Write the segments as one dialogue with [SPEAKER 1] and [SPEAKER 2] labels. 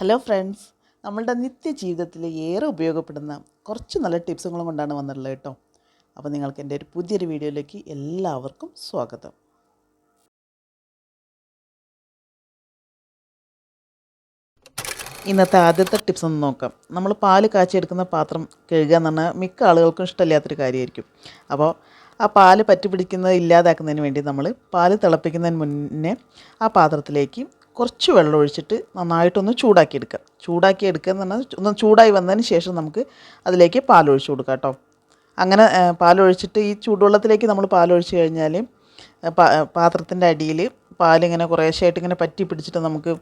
[SPEAKER 1] Hello friends നമ്മളുടെ നിത്യജീവിതത്തിൽ ഏറെ ഉപയോഗപ്പെടുന്ന കുറച്ച് നല്ല ടിപ്സുകളും കൊണ്ടാണ് വന്നിട്ടുള്ളത് കേട്ടോ. അപ്പോൾ നിങ്ങൾക്ക് എന്റെ ഒരു പുതിയൊരു വീഡിയോയിലേക്ക് എല്ലാവർക്കും സ്വാഗതം. ഇന്നത്തെ ആദ്യത്തെ ടിപ്സ് ഒന്ന് നോക്കാം. നമ്മൾ പാൽ കാച്ചിയെടുക്കുന്ന പാത്രം കഴുകുക എന്ന് പറഞ്ഞാൽ മിക്ക ആളുകൾക്കും ഇഷ്ടമില്ലാത്തൊരു കാര്യമായിരിക്കും. അപ്പോൾ ആ പാൽ പറ്റി പിടിക്കുന്നത് ഇല്ലാതാക്കുന്നതിന് വേണ്ടി നമ്മൾ പാൽ തിളപ്പിക്കുന്നതിന് മുന്നേ ആ പാത്രത്തിലേക്ക് കുറച്ച് വെള്ളം ഒഴിച്ചിട്ട് നന്നായിട്ടൊന്ന് ചൂടാക്കി എടുക്കുക ചൂടാക്കി എടുക്കുക എന്ന് പറഞ്ഞാൽ ഒന്ന് ചൂടായി വന്നതിന് ശേഷം നമുക്ക് അതിലേക്ക് പാലൊഴിച്ച് കൊടുക്കുക കൊടുക്കാം കേട്ടോ. അങ്ങനെ പാലൊഴിച്ചിട്ട് ഈ ചൂടുവെള്ളത്തിലേക്ക് നമ്മൾ പാലൊഴിച്ച് കഴിഞ്ഞാൽ പാത്രത്തിന്റെ അടിയിൽ പാലിങ്ങനെ കുറേശ്ശായിട്ട് ഇങ്ങനെ പറ്റി പിടിച്ചിട്ട് നമുക്ക്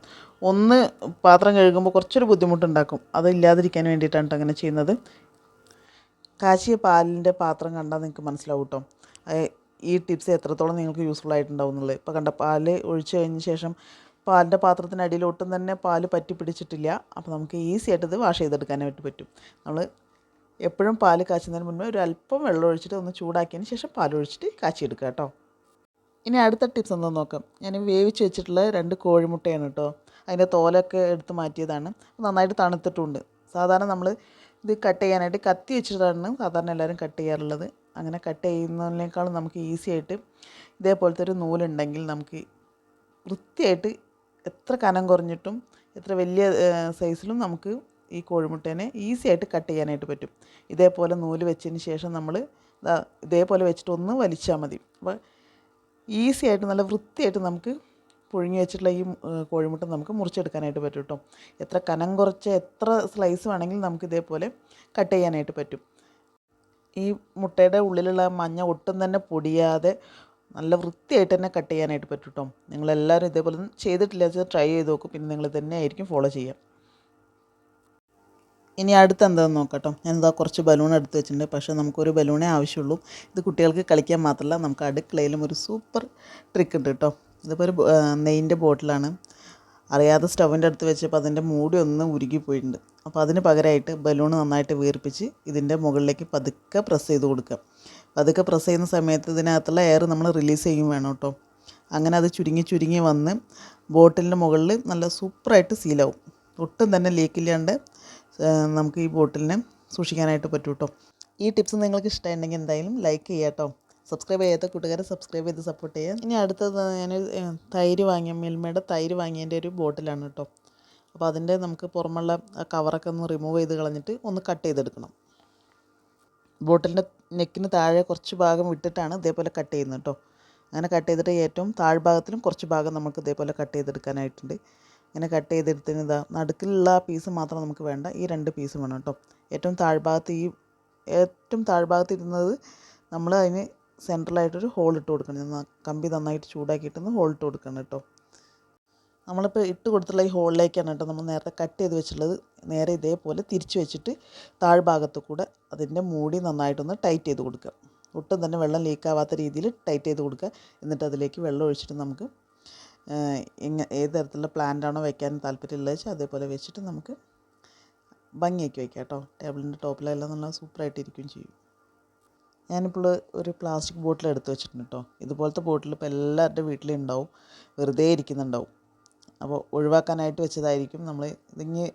[SPEAKER 1] ഒന്ന് പാത്രം കഴുകുമ്പോൾ കുറച്ചൊരു ബുദ്ധിമുട്ടുണ്ടാക്കും. അതില്ലാതിരിക്കാൻ വേണ്ടിയിട്ടാണ് ട്ടോ അങ്ങനെ ചെയ്യുന്നത്. കാച്ചിയ പാലിന്റെ പാത്രം കണ്ടാൽ നിങ്ങൾക്ക് മനസ്സിലാവും കേട്ടോ. ഈ ടിപ്സ് എത്രത്തോളം നിങ്ങൾക്ക് യൂസ്ഫുൾ ആയിട്ടുണ്ടാവും എന്നുള്ളത്. ഇപ്പോൾ കണ്ട പാൽ ഒഴിച്ച് കഴിഞ്ഞ ശേഷം പാലിന്റെ പാത്രത്തിന്റെ അടിയിലൊട്ടും തന്നെ പാൽ പറ്റി പിടിച്ചിട്ടില്ല. അപ്പോൾ നമുക്ക് ഈസി ആയിട്ട് ഇത് വാഷ് ചെയ്തെടുക്കാനായിട്ട് പറ്റും നമ്മൾ എപ്പോഴും പാൽ കാച്ചുന്നതിന് മുന്നേ ഒരു അല്പം വെള്ളം ഒഴിച്ചിട്ട് ഒന്ന് ചൂടാക്കിയതിന് ശേഷം പാൽ ഒഴിച്ചിട്ട് കാച്ചിയെടുക്കുക കേട്ടോ. ഇനി അടുത്ത ടിപ്സ് എന്താ നോക്കാം. ഞാൻ വേവിച്ച് വെച്ചിട്ടുള്ള രണ്ട് കോഴിമുട്ടയാണ് കേട്ടോ. അതിന്റെ തോലൊക്കെ എടുത്ത് മാറ്റിയതാണ്. നന്നായിട്ട് തണുത്തിട്ടുണ്ട്. സാധാരണ നമ്മൾ ഇത് കട്ട് ചെയ്യാനായിട്ട് കത്തി വെച്ചിട്ടാണ് സാധാരണ എല്ലാവരും കട്ട് ചെയ്യാറുള്ളത്. അങ്ങനെ കട്ട് ചെയ്യുന്നതിനേക്കാളും നമുക്ക് ഈസി ആയിട്ട് ഇതേപോലത്തെ ഒരു നൂലുണ്ടെങ്കിൽ നമുക്ക് വൃത്തിയായിട്ട് എത്ര കനം കുറഞ്ഞിട്ടും എത്ര വലിയ സൈസിലും നമുക്ക് ഈ കോഴിമുട്ടേനെ ഈസി ആയിട്ട് കട്ട് ചെയ്യാനായിട്ട് പറ്റും. ഇതേപോലെ നൂൽ വെച്ചതിന് ശേഷം നമ്മൾ ഇതേപോലെ വെച്ചിട്ട് ഒന്ന് വലിച്ചാൽ മതി. അപ്പോൾ ഈസി ആയിട്ട് നല്ല വൃത്തിയായിട്ട് നമുക്ക് പുഴുങ്ങി വെച്ചിട്ടുള്ള ഈ കോഴിമുട്ട നമുക്ക് മുറിച്ചെടുക്കാനായിട്ട് പറ്റും കേട്ടോ എത്ര കനം കുറച്ച് എത്ര സ്ലൈസ് വേണമെങ്കിലും നമുക്ക് ഇതേപോലെ കട്ട് ചെയ്യാനായിട്ട് പറ്റും. ഈ മുട്ടയുടെ ഉള്ളിലുള്ള മഞ്ഞ ഒട്ടും തന്നെ പൊടിയാതെ നല്ല വൃത്തിയായിട്ട് തന്നെ കട്ട് ചെയ്യാനായിട്ട് പറ്റും കേട്ടോ നിങ്ങളെല്ലാവരും ഇതേപോലെ ചെയ്തിട്ടില്ല വെച്ചാൽ ട്രൈ ചെയ്ത് നോക്കും. പിന്നെ നിങ്ങൾ തന്നെ ആയിരിക്കും ഫോളോ ചെയ്യാം. ഇനി അടുത്ത് എന്താണെന്ന് നോക്കട്ടോ. എന്താ കുറച്ച് ബലൂൺ എടുത്ത് വെച്ചിട്ടുണ്ട്. പക്ഷേ നമുക്കൊരു ബലൂണേ ആവശ്യമുള്ളൂ. ഇത് കുട്ടികൾക്ക് കളിക്കാൻ മാത്രമല്ല നമുക്ക് അടുക്കളയിലും ഒരു സൂപ്പർ ട്രിക്ക് ഉണ്ട് കേട്ടോ ഇതിപ്പോൾ ഒരു നെയ്യിന്റെ ബോട്ടിലാണ് അറിയാതെ സ്റ്റൗവിന്റെ അടുത്ത് വെച്ചപ്പോൾ അതിന്റെ മൂടി ഒന്ന് ഉരുകിപ്പോയിട്ടുണ്ട് അപ്പോൾ അതിന് പകരമായിട്ട് ബലൂൺ നന്നായിട്ട് വീർപ്പിച്ച് ഇതിന്റെ മുകളിലേക്ക് പതുക്കെ പ്രസ് ചെയ്ത് കൊടുക്കുക. പതുക്കെ പ്രസ് ചെയ്യുന്ന സമയത്ത് ഇതിനകത്തുള്ള എയർ നമ്മൾ റിലീസ് ചെയ്യും വേണം കേട്ടോ. അങ്ങനെ അത് ചുരുങ്ങി ചുരുങ്ങി വന്ന് ബോട്ടിലിന്റെ മുകളിൽ നല്ല സൂപ്പറായിട്ട് സീലാവും ഒട്ടും തന്നെ ലീക്കില്ലാണ്ട് നമുക്ക് ഈ ബോട്ടിലിനെ സൂക്ഷിക്കാനായിട്ട് പറ്റും കേട്ടോ. ഈ ടിപ്സ് നിങ്ങൾക്ക് ഇഷ്ടമുണ്ടെങ്കിൽ എന്തായാലും ലൈക്ക് ചെയ്യാം കേട്ടോ. സബ്സ്ക്രൈബ് ചെയ്യാത്ത കൂട്ടുകാരെ സബ്സ്ക്രൈബ് ചെയ്ത് സപ്പോർട്ട് ചെയ്യുക ഇനി അടുത്തത് ഞാൻ തൈര് വാങ്ങിയ മിൽമയുടെ തൈര് വാങ്ങിയതിന്റെ ഒരു ബോട്ടിലാണ് കേട്ടോ. അപ്പോൾ അതിന്റെ നമുക്ക് പുറമുള്ള കവറൊക്കെ ഒന്ന് റിമൂവ് ചെയ്ത് കളഞ്ഞിട്ട് ഒന്ന് കട്ട് ചെയ്തെടുക്കണം. ബോട്ടിലിന്റെ നെക്കിന് താഴെ കുറച്ച് ഭാഗം വിട്ടിട്ടാണ് ഇതേപോലെ കട്ട് ചെയ്യുന്നത് കേട്ടോ. അങ്ങനെ കട്ട് ചെയ്തിട്ട് ഏറ്റവും താഴ്ഭാഗത്തിലും കുറച്ച് ഭാഗം നമുക്ക് ഇതേപോലെ കട്ട് ചെയ്തെടുക്കാനായിട്ടുണ്ട്. ഇങ്ങനെ കട്ട് ചെയ്തെടുത്തതിന് ഇതാ നടുക്കിലുള്ള പീസ് മാത്രം നമുക്ക് വേണ്ട. ഈ രണ്ട് പീസ് വേണം കേട്ടോ. ഏറ്റവും താഴ്ഭാഗത്ത് ഈ ഏറ്റവും താഴ്ഭാഗത്ത് ഇരുന്നത് നമ്മൾ അതിന് സെൻട്രലായിട്ടൊരു ഹോൾ ഇട്ട് കൊടുക്കണം കമ്പി നന്നായിട്ട് ചൂടാക്കിയിട്ടൊന്ന് ഹോൾ ഇട്ട് കൊടുക്കണം കേട്ടോ. നമ്മളിപ്പോൾ ഇട്ട് കൊടുത്തുള്ള ഈ ഹോളിലേക്കാണ് കേട്ടോ നമ്മൾ നേരത്തെ കട്ട് ചെയ്ത് വെച്ചിട്ടുള്ളത്. നേരെ ഇതേപോലെ തിരിച്ച് വെച്ചിട്ട് താഴ്ഭാഗത്ത് കൂടെ അതിന്റെ മൂടി നന്നായിട്ടൊന്ന് ടൈറ്റ് ചെയ്ത് കൊടുക്കുക. ഒട്ടും തന്നെ വെള്ളം ലീക്കാവാത്ത രീതിയിൽ ടൈറ്റ് ചെയ്ത് കൊടുക്കുക. എന്നിട്ട് അതിലേക്ക് വെള്ളം ഒഴിച്ചിട്ട് നമുക്ക് ഇങ്ങ ഏത് തരത്തിലുള്ള പ്ലാന്റാണോ വെക്കാൻ താല്പര്യമുള്ളത് വെച്ചാൽ അതേപോലെ വെച്ചിട്ട് നമുക്ക് ഭംഗിയാക്കി വയ്ക്കാം കേട്ടോ. ടേബിളിന്റെ ടോപ്പിലെല്ലാം നല്ല സൂപ്പറായിട്ടിരിക്കുകയും ചെയ്യും. ഞാനിപ്പോൾ ഒരു പ്ലാസ്റ്റിക് ബോട്ടിൽ എടുത്ത് വെച്ചിട്ടുണ്ട് കേട്ടോ ഇതുപോലത്തെ ബോട്ടിൽ ഇപ്പോൾ എല്ലാവരുടെ വീട്ടിലും ഉണ്ടാവും. വെറുതെ ഇരിക്കുന്നുണ്ടാവും. അപ്പോൾ ഒഴിവാക്കാനായിട്ട് വെച്ചതായിരിക്കും. നമ്മൾ ഇതിങ്ങി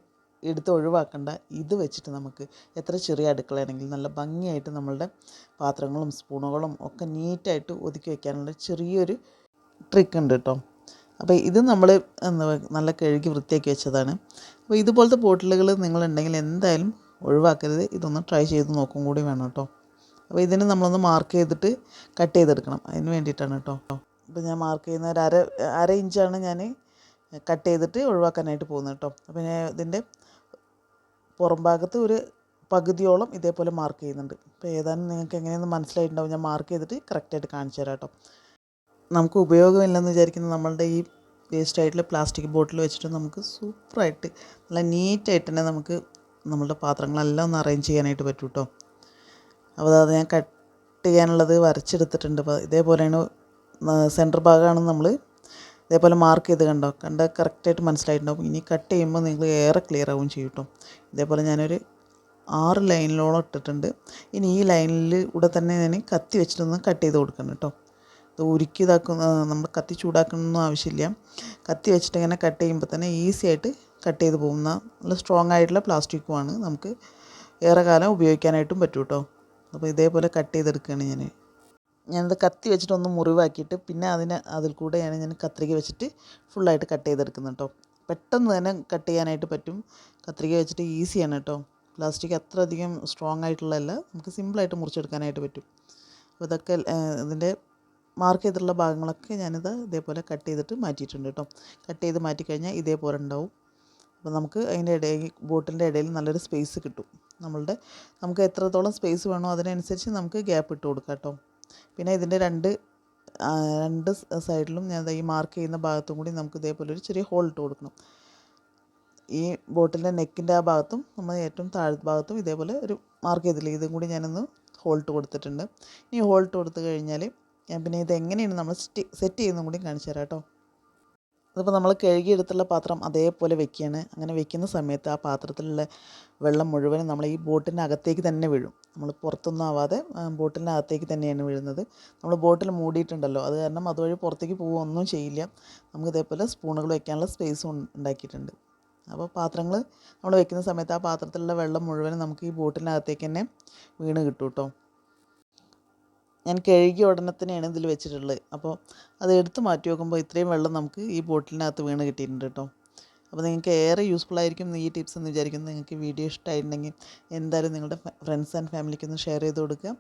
[SPEAKER 1] എടുത്ത് ഒഴിവാക്കേണ്ട. ഇത് വെച്ചിട്ട് നമുക്ക് എത്ര ചെറിയ അടുക്കളയാണെങ്കിലും നല്ല ഭംഗിയായിട്ട് നമ്മളുടെ പാത്രങ്ങളും സ്പൂണുകളും ഒക്കെ നീറ്റായിട്ട് ഒതുക്കി വയ്ക്കാനുള്ള ചെറിയൊരു ട്രിക്ക് ഉണ്ട് കേട്ടോ അപ്പോൾ ഇത് നമ്മൾ എന്താ നല്ല കഴുകി വൃത്തിയാക്കി വെച്ചതാണ്. അപ്പോൾ ഇതുപോലത്തെ ബോട്ടിലുകൾ നിങ്ങളുണ്ടെങ്കിൽ എന്തായാലും ഒഴിവാക്കരുത്. ഇതൊന്ന് ട്രൈ ചെയ്ത് നോക്കും കൂടി വേണം കേട്ടോ അപ്പോൾ ഇതിന് നമ്മളൊന്ന് മാർക്ക് ചെയ്തിട്ട് കട്ട് ചെയ്തെടുക്കണം. അതിന് വേണ്ടിയിട്ടാണ് കേട്ടോ അപ്പോൾ ഞാൻ മാർക്ക് ചെയ്യുന്ന ഒരു അര അര ഇഞ്ചാണ് ഞാൻ കട്ട് ചെയ്തിട്ട് ഒഴിവാക്കാനായിട്ട് പോകുന്നത് കേട്ടോ അപ്പോൾ ഞാൻ ഇതിന്റെ പുറം ഭാഗത്ത് ഒരു പകുതിയോളം ഇതേപോലെ മാർക്ക് ചെയ്യുന്നുണ്ട്. അപ്പോൾ ഏതാനും നിങ്ങൾക്ക് എങ്ങനെയൊന്ന് മനസ്സിലായിട്ടുണ്ടാവും. ഞാൻ മാർക്ക് ചെയ്തിട്ട് കറക്റ്റായിട്ട് കാണിച്ചു തരാം കേട്ടോ നമുക്ക് ഉപയോഗമില്ലെന്ന് വിചാരിക്കുന്ന നമ്മളുടെ ഈ വേസ്റ്റ് ആയിട്ടുള്ള പ്ലാസ്റ്റിക് ബോട്ടിൽ വെച്ചിട്ട് നമുക്ക് സൂപ്പറായിട്ട് നല്ല നീറ്റായിട്ട് തന്നെ നമുക്ക് നമ്മളുടെ പാത്രങ്ങളെല്ലാം ഒന്ന് അറേഞ്ച് ചെയ്യാനായിട്ട് പറ്റും കേട്ടോ അപ്പോൾ അത് ഞാൻ കട്ട് ചെയ്യാനുള്ളത് വരച്ചെടുത്തിട്ടുണ്ട്. അപ്പോൾ ഇതേപോലെയാണ് സെന്റർ ഭാഗമാണ് നമ്മൾ ഇതേപോലെ മാർക്ക് ചെയ്ത് കണ്ടോ? കണ്ട കറക്റ്റായിട്ട് മനസ്സിലായിട്ടുണ്ടാവും. ഇനി കട്ട് ചെയ്യുമ്പോൾ നിങ്ങൾ ഏറെ ക്ലിയർ ആവും ചെയ്യും കേട്ടോ. ഇതേപോലെ ഞാനൊരു ആറ് ലൈനിലോളം ഇട്ടിട്ടുണ്ട്. ഇനി ഈ ലൈനിൽ തന്നെ ഞാൻ കത്തി വെച്ചിട്ടൊന്ന് കട്ട് ചെയ്ത് കൊടുക്കണം കേട്ടോ. ഇത് ഉരുക്കി ഇതാക്കുന്ന നമ്മൾ കത്തി ചൂടാക്കണമെന്നൊന്നും ആവശ്യമില്ല. കത്തി വെച്ചിട്ട് ഇങ്ങനെ കട്ട് ചെയ്യുമ്പോൾ തന്നെ ഈസി ആയിട്ട് കട്ട് ചെയ്ത് പോകുന്ന നല്ല സ്ട്രോങ് ആയിട്ടുള്ള പ്ലാസ്റ്റിക്കുമാണ് നമുക്ക് ഏറെ കാലം ഉപയോഗിക്കാനായിട്ടും പറ്റും കേട്ടോ. അപ്പോൾ ഇതേപോലെ കട്ട് ചെയ്തെടുക്കുകയാണ് ഞാൻ. ഞാനത് കത്തി വെച്ചിട്ട് ഒന്ന് മുറിവാക്കിയിട്ട് പിന്നെ അതിന് അതിൽ കൂടെയാണ് ഞാൻ കത്രിക വെച്ചിട്ട് ഫുള്ളായിട്ട് കട്ട് ചെയ്തെടുക്കുന്നത് കേട്ടോ. പെട്ടെന്ന് തന്നെ കട്ട് ചെയ്യാനായിട്ട് പറ്റും. കത്രിക വെച്ചിട്ട് ഈസിയാണ് കേട്ടോ. പ്ലാസ്റ്റിക് അത്ര അധികം സ്ട്രോങ് ആയിട്ടുള്ളതല്ല. നമുക്ക് സിമ്പിളായിട്ട് മുറിച്ചെടുക്കാനായിട്ട് പറ്റും. അപ്പോൾ ഇതൊക്കെ ഇതിന്റെ മാർക്ക് ചെയ്തിട്ടുള്ള ഭാഗങ്ങളൊക്കെ ഞാനിത് ഇതേപോലെ കട്ട് ചെയ്തിട്ട് മാറ്റിയിട്ടുണ്ട് കേട്ടോ. കട്ട് ചെയ്ത് മാറ്റിക്കഴിഞ്ഞാൽ ഇതേപോലെ ഉണ്ടാവും. അപ്പോൾ നമുക്ക് അതിന്റെ ഇടയിൽ ബോട്ടിന്റെ ഇടയിൽ നല്ലൊരു സ്പേസ് കിട്ടും. നമ്മളുടെ നമുക്ക് എത്രത്തോളം സ്പേസ് വേണോ അതിനനുസരിച്ച് നമുക്ക് ഗ്യാപ്പ് ഇട്ട് കൊടുക്കാം കേട്ടോ. പിന്നെ ഇതിന്റെ രണ്ട് രണ്ട് സൈഡിലും ഞാൻ ഈ മാർക്ക് ചെയ്യുന്ന ഭാഗത്തും കൂടി നമുക്ക് ഇതേപോലെ ഒരു ചെറിയ ഹോൾ ഇട്ട് കൊടുക്കണം. ഈ ബോട്ടിലിന്റെ നെക്കിന്റെ ആ ഭാഗത്തും നമ്മൾ ഏറ്റവും താഴെ ഭാഗത്തും ഇതേപോലെ ഒരു മാർക്ക് ചെയ്തില്ലേ? ഇതും കൂടി ഞാനൊന്ന് ഹോൾട്ട് കൊടുത്തിട്ടുണ്ട്. ഇനി ഹോൾട്ട് കൊടുത്തു കഴിഞ്ഞാൽ ഞാൻ പിന്നെ ഇത് എങ്ങനെയാണ് നമ്മൾ സെറ്റ് ചെയ്യുന്നതും കൂടി കാണിച്ചു തരാം കേട്ടോ. അതിപ്പോൾ നമ്മൾ കഴുകിയെടുത്തുള്ള പാത്രം അതേപോലെ വെക്കുകയാണ് അങ്ങനെ വെക്കുന്ന സമയത്ത് ആ പാത്രത്തിലുള്ള വെള്ളം മുഴുവനും നമ്മൾ ഈ ബോട്ടിന്റെ അകത്തേക്ക് തന്നെ വീഴും. നമ്മൾ പുറത്തൊന്നും ആവാതെ ബോട്ടിന്റെ അകത്തേക്ക് തന്നെയാണ് വീഴുന്നത്. നമ്മൾ ബോട്ടിൽ മൂടിയിട്ടുണ്ടല്ലോ അത് കാരണം അതുവഴി പുറത്തേക്ക് പോവുകയൊന്നും ചെയ്യില്ല. നമുക്ക് ഇതേപോലെ സ്പൂണുകൾ വെക്കാനുള്ള സ്പേസും ഉണ്ടാക്കിയിട്ടുണ്ട്. അപ്പോൾ പാത്രങ്ങൾ നമ്മൾ വെക്കുന്ന സമയത്ത് ആ പാത്രത്തിലുള്ള വെള്ളം മുഴുവനും നമുക്ക് ഈ ബോട്ടിനകത്തേക്ക് തന്നെ വീണ് കിട്ടും കേട്ടോ ഞാൻ കഴുകിയ ഉടനെ തന്നെയാണ് ഇതിൽ വെച്ചിട്ടുള്ളത്. അപ്പോൾ അത് എടുത്ത് മാറ്റി നോക്കുമ്പോൾ ഇത്രയും വെള്ളം നമുക്ക് ഈ ബോട്ടിലിനകത്ത് വീണ് കിട്ടിയിട്ടുണ്ട് കേട്ടോ. അപ്പോൾ നിങ്ങൾക്ക് ഏറെ യൂസ്ഫുൾ ആയിരിക്കും ഈ ടിപ്സ് എന്ന് വിചാരിക്കുന്നു. നിങ്ങൾക്ക് വീഡിയോ ഇഷ്ടമായിട്ടുണ്ടെങ്കിൽ എന്തായാലും നിങ്ങളുടെ ഫ്രണ്ട്സ് ആൻഡ് ഫാമിലിക്ക് ഒന്ന് ഷെയർ ചെയ്ത് കൊടുക്കുക.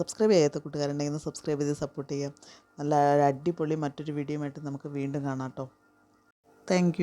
[SPEAKER 1] സബ്സ്ക്രൈബ് ചെയ്യാത്ത കൂട്ടുകാരുണ്ടെങ്കിൽ ഒന്ന് സബ്സ്ക്രൈബ് ചെയ്ത് സപ്പോർട്ട് ചെയ്യുക. നല്ല അടിപൊളി മറ്റൊരു വീഡിയോ ആയിട്ട് നമുക്ക് വീണ്ടും കാണാം കേട്ടോ. താങ്ക്